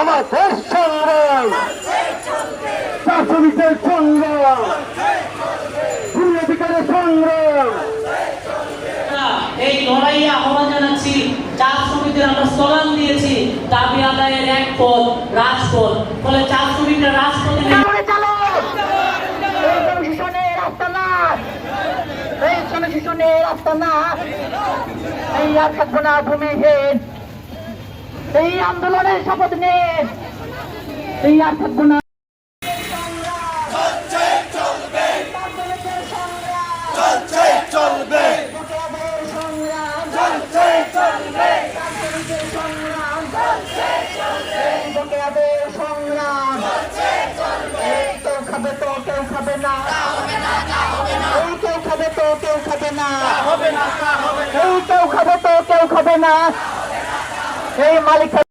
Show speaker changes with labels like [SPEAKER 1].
[SPEAKER 1] আমাদের সংগ্রাম চা শ্রমিকের সংগ্রাম। ভূমি অধিকারের সংগ্রাম
[SPEAKER 2] এই লড়াইয়ে আহ্বান জানাচ্ছি চা শ্রমিকদের আমরা স্লোগান দিয়েছি দাবি আদায়ের এক পথ রাজপথ। ফলে চা শ্রমিকরা রাজপথে
[SPEAKER 3] এই রাস্তা না। এই আর থাকব না ভূমিহীন এই আন্দোলনের শপথ নেন এই আর থাকব না। কেউ খাবে তো কেউ খাবে না। কেউ খাবে তো কেউ খাবে না। এই মালিক